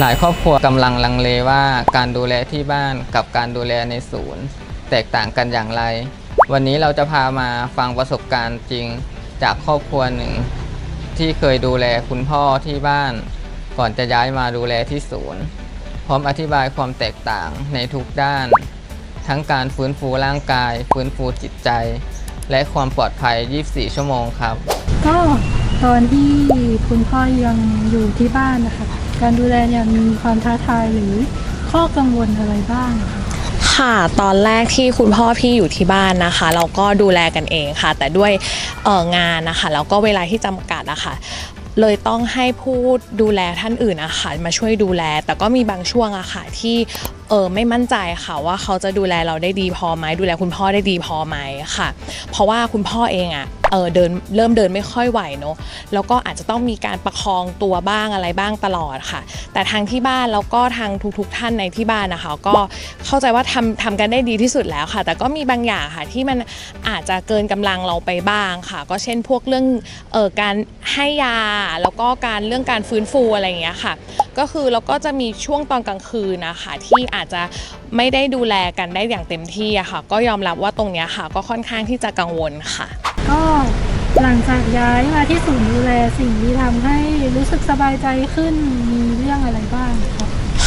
หลายครอบครัวกำลังลังเลว่าการดูแลที่บ้านกับการดูแลในศูนย์ แตกต่างกันอย่างไร วันนี้เราจะพามาฟังประสบการณ์จริงจากครอบครัวหนึ่ง ที่เคยดูแลคุณพ่อที่บ้าน ก่อนจะย้ายมาดูแลที่ศูนย์ พร้อมอธิบายความแตกต่างในทุกด้าน ทั้งการฟื้นฟูร่างกาย ฟื้นฟูจิตใจ และความปลอดภัย 24 ชั่วโมงครับ ก็ตอนที่คุณพ่อยังอยู่ที่บ้านนะคะ การดูแลเนี่ยมีความท้าทายหรือข้อกังวลอะไรบ้างคะค่ะตอนแรกที่คุณพ่อพี่อยู่ที่บ้านนะคะ เราก็ดูแลกันเองค่ะ แต่ด้วยเอ่องานนะคะแล้วก็เวลาที่จำกัดอะค่ะเลยต้องให้ผู้ดูแลท่านอื่นอะค่ะมาช่วยดูแล แต่ก็มีบางช่วงอะค่ะที่เออไม่มั่นใจค่ะว่าเขาจะดูแลเราได้ดีพอไหมดูแลคุณพ่อได้ดีพอไหมค่ะ เพราะว่าคุณพ่อเองอะเออเดินเริ่มเดินไม่ค่อยไหวเนอะแล้วก็อาจจะต้องมีการประคองตัวบ้างอะไรบ้างตลอดค่ะ แต่ทางที่บ้านแล้วก็ทางทุกๆท่านในที่บ้านนะคะ ก็เข้าใจว่าทำทำกันได้ดีที่สุดแล้วค่ะ แต่ก็มีบางอย่างค่ะที่มันอาจจะเกินกำลังเราไปบ้างค่ะ ก็เช่นพวกเรื่องเออการให้ยา แล้วก็การเรื่องการฟื้นฟูอะไรอย่างเงี้ยค่ะ ก็คือเราก็จะมีช่วงตอนกลางคืนนะคะที่อาจจะไม่ได้ดูแลกันได้อย่างเต็มที่อะค่ะ ก็ยอมรับว่าตรงเนี้ยค่ะ ก็ค่อนข้างที่จะกังวลค่ะ ก็หลังจากย้ายมาที่ศูนย์ดูแลสิ่งที่ทำให้รู้สึกสบายใจขึ้นมีเรื่องอะไรบ้างค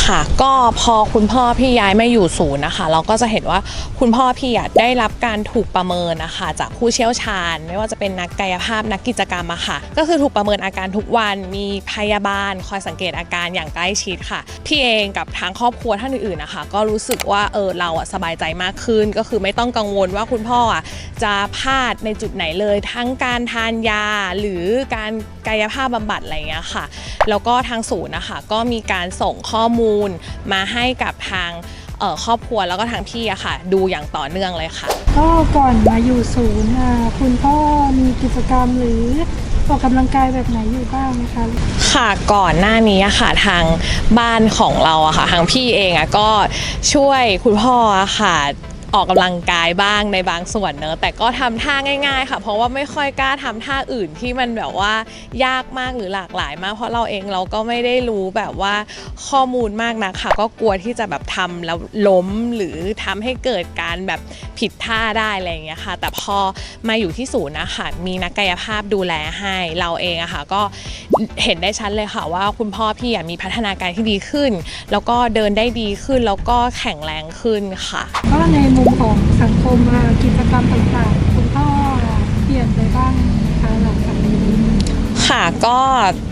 ค่ะ ก็พอคุณพ่อพี่ย้ายมาอยู่ศูนย์นะคะ เราก็จะเห็นว่าคุณพ่อพี่ได้รับการถูกประเมินนะคะจากผู้เชี่ยวชาญ ไม่ว่าจะเป็นนักกายภาพนักกิจกรรมอะค่ะ ก็คือถูกประเมินอาการทุกวันมีพยาบาล คอยสังเกตอาการอย่างใกล้ชิดค่ะ พี่เองกับทางครอบครัวท่านอื่นๆนะคะ ก็รู้สึกว่าเออเราอะสบายใจมากขึ้น ก็คือไม่ต้องกังวลว่าคุณพ่ออะจะพลาดในจุดไหนเลย ทั้งการทานยาหรือการกายภาพบำบัดอะไรอย่างเงี้ยค่ะ แล้วก็ทางศูนย์นะคะก็มีการส่งข้อมูลมาให้กับทางเอ่อครอบครัวแล้วก็ทางพี่อะค่ะ ดูอย่างต่อเนื่องเลยค่ะ ก็ก่อนมาอยู่ศูนย์อะคุณพ่อมีกิจกรรมหรือออกกำลังกายแบบไหนอยู่บ้างไหมคะค่ะก่อนหน้านี้อะค่ะทางบ้านของเราอะค่ะทางพี่เองอะก็ช่วยคุณพ่ออะค่ะ ออกกำลังกายบ้างในบางส่วนเนอะแต่ก็ทำท่าง่าย ๆ ค่ะ เพราะว่าไม่ค่อยกล้าทำท่าอื่นที่มันแบบว่ายากมากหรือหลากหลายมาก เพราะเราเองเราก็ไม่ได้รู้แบบว่าข้อมูลมากนะค่ะ ก็กลัวที่จะแบบทำแล้วล้มหรือทำให้เกิดการแบบผิดท่าได้อะไรอย่างเงี้ยค่ะ แต่พอมาอยู่ที่ศูนย์นะคะมีนักกายภาพดูแลให้เราเองอะค่ะ ก็เห็นได้ชัดเลยค่ะว่าคุณพ่อพี่มีพัฒนาการที่ดีขึ้น แล้วก็เดินได้ดีขึ้นแล้วก็แข็งแรงขึ้นค่ะ ก็ในมุมของสังคมกิจกรรมต่างๆ คุณพ่อเปลี่ยนไปบ้างไหมคะหลังจากนี้ ค่ะก็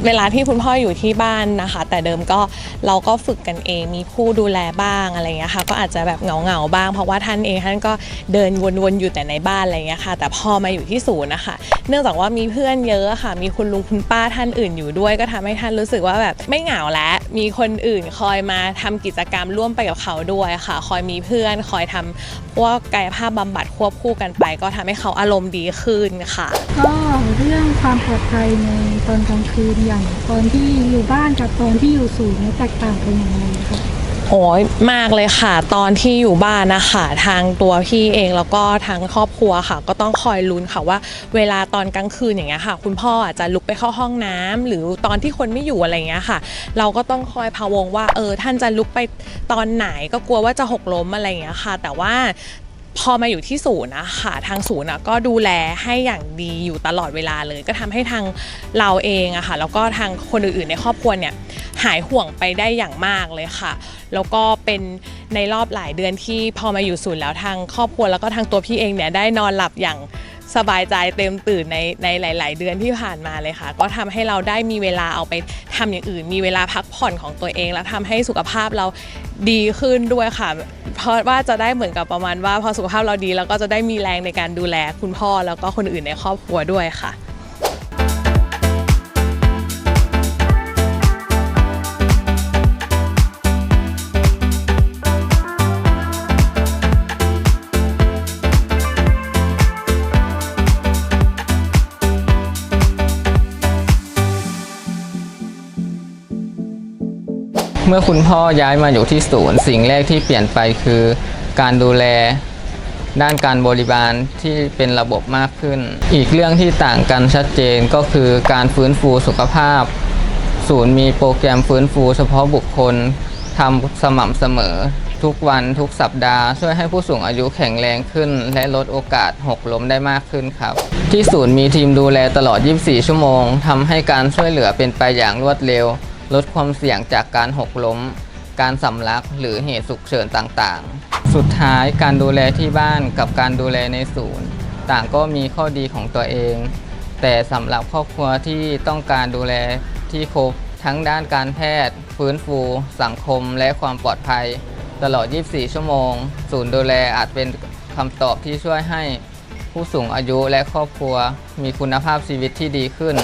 เวลาที่คุณพ่ออยู่ที่บ้านนะคะ แต่เดิมก็เราก็ฝึกกันเองมีผู้ดูแลบ้างอะไรอย่างเงี้ยค่ะก็อาจจะแบบเหงาๆบ้างเพราะว่าท่านเองท่านก็เดินวนๆอยู่แต่ในบ้านอะไรอย่างเงี้ยค่ะ แต่พอมาอยู่ที่ศูนย์นะคะเนื่องจากว่ามีเพื่อนเยอะค่ะ มีคุณลุงคุณป้าท่านอื่นอยู่ด้วย ก็ทำให้ท่านรู้สึกว่าแบบไม่เหงาแล้วมีคนอื่นคอยมาทำกิจกรรมร่วมไปกับเขาด้วยค่ะ คอยมีเพื่อนคอยทำพวกกายภาพบำบัดควบคู่กันไป ก็ทำให้เขาอารมณ์ดีขึ้นค่ะก็เรื่องความปลอดภัยในตอนกลางคืนอย่างตอนที่อยู่บ้านกับตอนที่อยู่ศูนย์เนี่ยแตกต่างกันอย่างไรคะโอ้ยมากเลยค่ะ ตอนที่อยู่บ้านนะคะทางตัวพี่เองแล้วก็ทางครอบครัวค่ะ ก็ต้องคอยลุ้นค่ะว่า เวลาตอนกลางคืนอย่างเงี้ยค่ะ คุณพ่ออาจจะลุกไปเข้าห้องน้ำหรือตอนที่คนไม่อยู่อะไรเงี้ยค่ะ เราก็ต้องคอยพะวงว่าเออท่านจะลุกไปตอนไหนก็กลัวว่าจะหกล้มอะไรเงี้ยค่ะ แต่ว่า พอมาอยู่ที่ศูนย์นะคะทางศูนย์ก็ดูแลให้อย่างดีอยู่ตลอดเวลาเลย ก็ทำให้ทางเราเองอะค่ะแล้วก็ทางคนอื่นๆ ในครอบครัวเนี่ยหายห่วงไปได้อย่างมากเลยค่ะ แล้วก็เป็นในรอบหลายเดือนที่พอมาอยู่ศูนย์แล้วทางครอบครัวแล้วก็ทางตัวพี่เองเนี่ยได้นอนหลับอย่าง สบายใจเต็มตื่นในในหลาย ๆ เดือนที่ผ่านมาเลยค่ะ ก็ทำให้เราได้มีเวลาเอาไปทำอย่างอื่น มีเวลาพักผ่อนของตัวเอง แล้วทำให้สุขภาพเราดีขึ้นด้วยค่ะ เพราะว่าจะได้เหมือนกับประมาณว่าพอสุขภาพเราดีเราก็จะได้มีแรงในการดูแลคุณพ่อแล้วก็คนอื่นในครอบครัวด้วยค่ะ เมื่อคุณพ่อย้ายมาอยู่ที่ศูนย์ สิ่งแรกที่เปลี่ยนไปคือ การดูแลด้านการบริบาลที่เป็นระบบมากขึ้น อีกเรื่องที่ต่างกันชัดเจนก็คือการฟื้นฟูสุขภาพ ศูนย์มีโปรแกรมฟื้นฟูเฉพาะบุคคลทำสม่ำเสมอ ทุกวันทุกสัปดาห์ ช่วยให้ผู้สูงอายุแข็งแรงขึ้น และลดโอกาสหกล้มได้มากขึ้นครับ ที่ศูนย์มีทีมดูแลตลอด 24 ชั่วโมงทำให้การช่วยเหลือเป็นไปอย่างรวดเร็ว ลดความเสี่ยงจากการหกล้ม การสำลักหรือเหตุฉุกเฉินต่างๆ สุดท้ายการดูแลที่บ้านกับการดูแลในศูนย์ ต่างก็มีข้อดีของตัวเอง แต่สำหรับครอบครัวที่ต้องการดูแลที่ครบทั้งด้านการแพทย์ ฟื้นฟู สังคม และความปลอดภัย ตลอด 24 ชั่วโมง ศูนย์ดูแลอาจเป็นคำตอบที่ช่วยให้ผู้สูงอายุและครอบครัวมีคุณภาพชีวิตที่ดีขึ้น